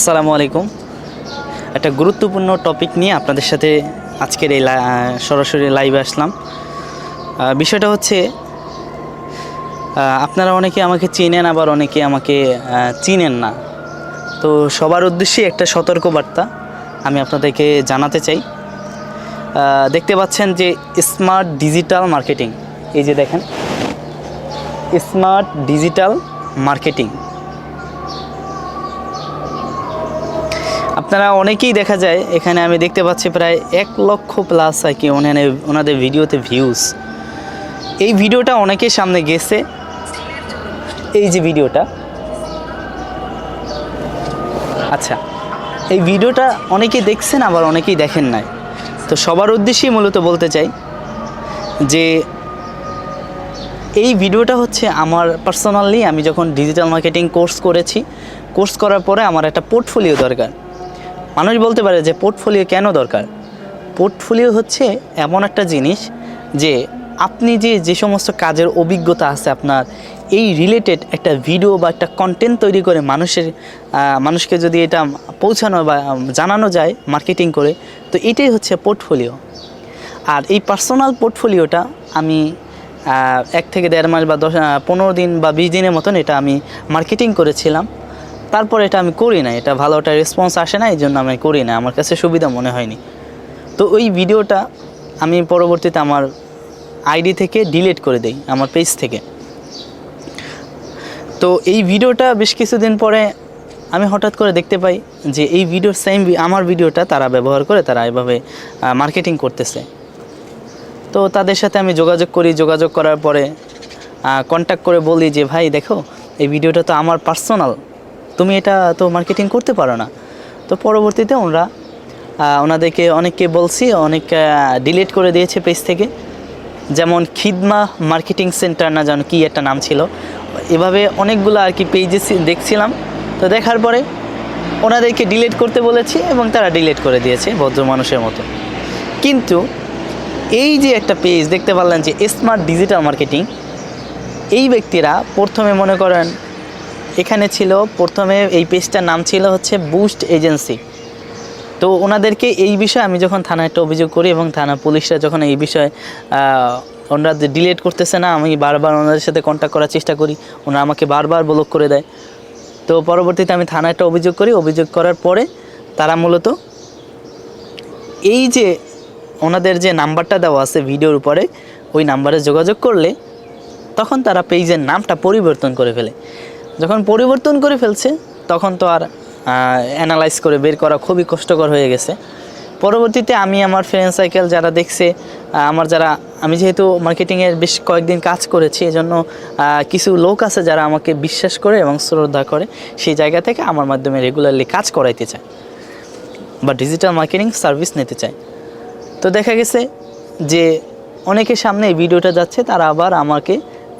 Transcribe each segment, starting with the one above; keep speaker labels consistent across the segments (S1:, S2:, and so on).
S1: আসসালামু আলাইকুম। একটা গুরুত্বপূর্ণ টপিক নিয়ে আপনাদের সাথে আজকের এই সরাসরি লাইভে আসলাম। বিষয়টা হচ্ছে আপনারা অনেকে আমাকে চিনেন, আবার অনেকে আমাকে চিনেন না। তো সবার উদ্দেশ্যে একটা সতর্কবার্তা আমি আপনাদেরকে জানাতে চাই। দেখতে পাচ্ছেন যে স্মার্ট ডিজিটাল মার্কেটিং এই যে দেখেন স্মার্ট ডিজিটাল মার্কেটিং আপনারা অনেকেই দেখা যায়, এখানে আমি দেখতে পাচ্ছি প্রায় এক লক্ষ প্লাস আর কি ওনাদের ওনাদের ভিডিওতে ভিউজ এই ভিডিওটা অনেকের সামনে গেছে। এই যে ভিডিওটা। আচ্ছা এই ভিডিওটা অনেকেই দেখছেন, আবার অনেকেই দেখেন নাই। তো সবার উদ্দেশ্যেই মূলত বলতে চাই যে, এই ভিডিওটা হচ্ছে আমার পার্সোনালি আমি যখন ডিজিটাল মার্কেটিং কোর্স করেছি কোর্স করার পরে আমার একটা পোর্টফোলিও দরকার। মানুষ বলতে পারে যে পোর্টফোলিও কেন দরকার? পোর্টফোলিও হচ্ছে এমন একটা জিনিস যে আপনি যে যে সমস্ত কাজের অভিজ্ঞতা আছে আপনার, এই রিলেটেড একটা ভিডিও বা একটা কন্টেন্ট তৈরি করে মানুষের মানুষকে যদি এটা পৌঁছানো বা জানানো যায় মার্কেটিং করে, তো এটাই হচ্ছে পোর্টফোলিও আর এই পার্সোনাল পোর্টফোলিওটা আমি এক থেকে দেড় মাস বা দশ পনেরো দিন বা বিশ দিনের মতন এটা আমি মার্কেটিং করেছিলাম। তারপর এটা আমি করি না এটা ভালো একটা রেসপন্স আসে না এই জন্য আমি করি না আমার কাছে সুবিধা মনে হয়নি। তো ওই ভিডিওটা আমি পরবর্তীতে আমার আইডি থেকে ডিলিট করে দেই, আমার পেজ থেকে। তো এই ভিডিওটা বেশ কিছুদিন পরে আমি হঠাৎ করে দেখতে পাই যে এই ভিডিওর সেম আমার ভিডিওটা তারা ব্যবহার করে, তারা এভাবে মার্কেটিং করতেছে। তো তাদের সাথে আমি যোগাযোগ করি, যোগাযোগ করার পরে কন্ট্যাক্ট করে বলি যে, ভাই, দেখো, এই ভিডিওটা তো আমার পার্সোনাল তুমি এটা তো মার্কেটিং করতে পারো না। তো পরবর্তীতে ওনারা ওনাদেরকে অনেককে বলছি অনেক ডিলিট করে দিয়েছে পেজ থেকে। যেমন খিদমা মার্কেটিং সেন্টার না জানো কী একটা নাম ছিল। এভাবে অনেকগুলো আর কি পেজে দেখছিলাম। তো দেখার পরে ওনাদেরকে ডিলিট করতে বলেছি এবং তারা ডিলিট করে দিয়েছে ভদ্র মানুষের মতো। কিন্তু এই যে একটা পেজ দেখতে পারলেন যে স্মার্ট ডিজিটাল মার্কেটিং এই ব্যক্তিরা প্রথমে মনে করেন এখানে ছিল, প্রথমে এই পেজটার নাম ছিল হচ্ছে বুস্ট এজেন্সি তো ওনাদেরকে এই বিষয়ে আমি যখন থানায় একটা অভিযোগ করি এবং থানা পুলিশরা যখন এই বিষয়ে ওনারা ডিলেট করতেছে না, আমি বারবার ওনাদের সাথে কন্ট্যাক্ট করার চেষ্টা করি ওনারা আমাকে বারবার ব্লক করে দেয়। তো পরবর্তীতে আমি থানায় একটা অভিযোগ করি, অভিযোগ করার পরে তারা মূলত এই যে ওনাদের যে নাম্বারটা দেওয়া আছে ভিডিওর উপরে, ওই নাম্বারে যোগাযোগ করলে তখন তারা পেজের নামটা পরিবর্তন করে ফেলে। যখন পরিবর্তন করে ফেলছে, তখন তো আর অ্যানালাইজ করে বের করা খুবই কষ্টকর হয়ে গেছে। পরবর্তীতে আমি আমার ফ্রেন্ড সাইকেল যারা দেখছে আমার যারা, আমি যেহেতু মার্কেটিংয়ের বেশ কয়েকদিন কাজ করেছি, এজন্য কিছু লোক আছে যারা আমাকে বিশ্বাস করে এবং শ্রদ্ধা করে, সেই জায়গা থেকে আমার মাধ্যমে রেগুলারলি কাজ করাইতে চায়। বা ডিজিটাল মার্কেটিং সার্ভিস নিতে চায়। তো দেখা গেছে যে, অনেকের সামনে এই ভিডিওটা যাচ্ছে, তারা আবার আমাকে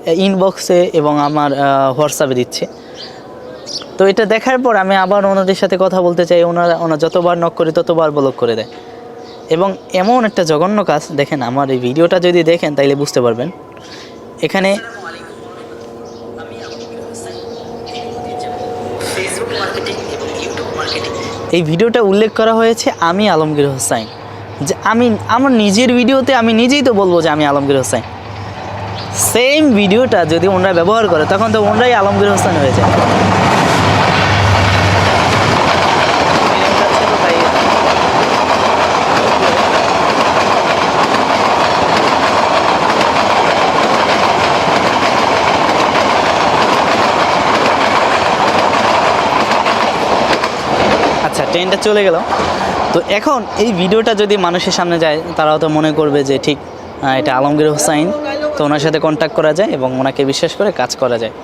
S1: ইনবক্সে এবং আমার হোয়াটসঅ্যাপে দিচ্ছে। তো এটা দেখার পর আমি আবার ওনাদের সাথে কথা বলতে চাই। ওনারা ওনারা যতবার নক করে ততবার ব্লক করে দেয়। এবং এমন একটা জঘন্য কাজ, দেখেন আমার এই ভিডিওটা যদি দেখেন তাইলে বুঝতে পারবেন। এখানে এই ভিডিওটা উল্লেখ করা হয়েছে আমি আলমগীর হোসাইন। যে আমি, আমার নিজের ভিডিওতে আমি নিজেই তো বলব যে আমি আলমগীর হোসাইন। সেম ভিডিওটা যদি ওনারা ব্যবহার করে, তখন তো ওনারাই আলমগীর হোসেন হয়ে যায় আচ্ছা ট্রেনটা চলে গেল। তো এখন এই ভিডিওটা যদি মানুষের সামনে যায়, তারাও তো মনে করবে যে ঠিক এটা আলমগীর হোসাইন তো ওনার সাথে কন্ট্যাক্ট করা যায় এবং ওনাকে বিশ্বাস করে কাজ করা যায়।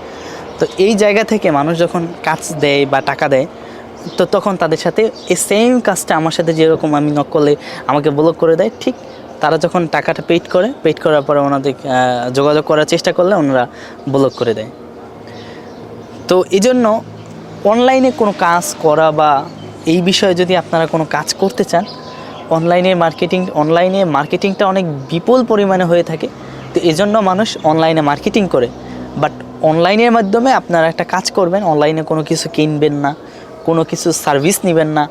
S1: তো এই জায়গা থেকে মানুষ যখন কাজ দেয় বা টাকা দেয়, তো তখন তাদের সাথে এই সেম কাজটা আমার সাথে যেরকম আমি নক করলে আমাকে ব্লক করে দেয়, ঠিক তারা যখন টাকাটা পেইড করে পেইড করার পরে ওনাদের যোগাযোগ করার চেষ্টা করলে ওনারা ব্লক করে দেয়। তো এই জন্য অনলাইনে কোনো কাজ করা বা এই বিষয়ে যদি আপনারা কোনো কাজ করতে চান অনলাইনে মার্কেটিং অনলাইনে মার্কেটিংটা অনেক বিপুল পরিমাণে হয়ে থাকে। তো এজন্য মানুষ অনলাইনে মার্কেটিং করে। বাট অনলাইনের মাধ্যমে আপনারা একটা কাজ করবেন অনলাইনে কোনো কিছু কিনবেন না, কোনো কিছু সার্ভিস নেবেন না।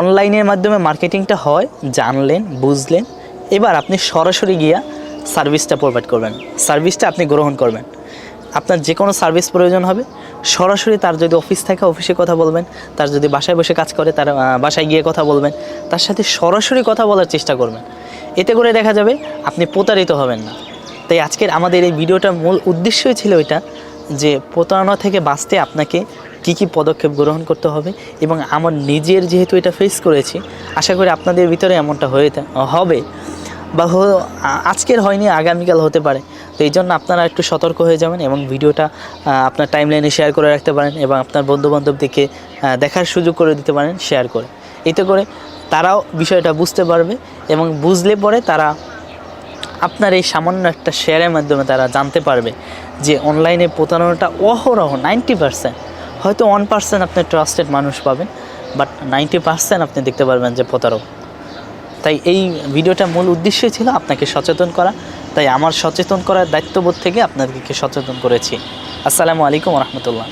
S1: অনলাইনের মাধ্যমে মার্কেটিংটা হয়, জানলেন, বুঝলেন, এবার আপনি সরাসরি গিয়া সার্ভিসটা প্রোভাইড করবেন। সার্ভিসটা আপনি গ্রহণ করবেন। আপনার যে কোনো সার্ভিস প্রয়োজন হবে, সরাসরি তার যদি অফিস থাকে অফিসে কথা বলবেন, তার যদি বাসায় বসে কাজ করে, তার বাসায় গিয়ে কথা বলবেন, তার সাথে সরাসরি কথা বলার চেষ্টা করবেন। এতে করে দেখা যাবে, আপনি প্রতারিত হবেন না। তাই আজকের আমাদের এই ভিডিওটার মূল উদ্দেশ্যই ছিল এটা যে প্রতারণা থেকে বাঁচতে আপনাকে কী কী পদক্ষেপ গ্রহণ করতে হবে এবং আমার নিজের যেহেতু এটা ফেস করেছি, আশা করি আপনাদের ভিতরে এমনটা হয়ে হবে বা আজকের হয়নি, আগামীকাল হতে পারে। তো এই জন্য আপনারা একটু সতর্ক হয়ে যাবেন এবং ভিডিওটা আপনার টাইমলাইনে শেয়ার করে রাখতে পারেন এবং আপনার বন্ধুবান্ধবদেরকে দেখার সুযোগ করে দিতে পারেন শেয়ার করে। এতে করে তারাও বিষয়টা বুঝতে পারবে এবং বুঝলে পরে তারা আপনার এই সামান্য একটা শেয়ারের মাধ্যমে তারা জানতে পারবে যে অনলাইনে প্রতারণাটা অহরহ নাইনটি পার্সেন্ট হয়তো ওয়ান পার্সেন্ট আপনি ট্রাস্টেড মানুষ পাবেন বাট নাইনটি পার্সেন্ট আপনি দেখতে পারবেন যে প্রতারক। তাই এই ভিডিওটা মূল উদ্দেশ্যই ছিল আপনাকে সচেতন করা। তাই আমার সচেতন করার দায়িত্ববোধ থেকে আপনাদেরকে সচেতন করেছি। আসসালামু আলাইকুম রহমতুল্লাহ।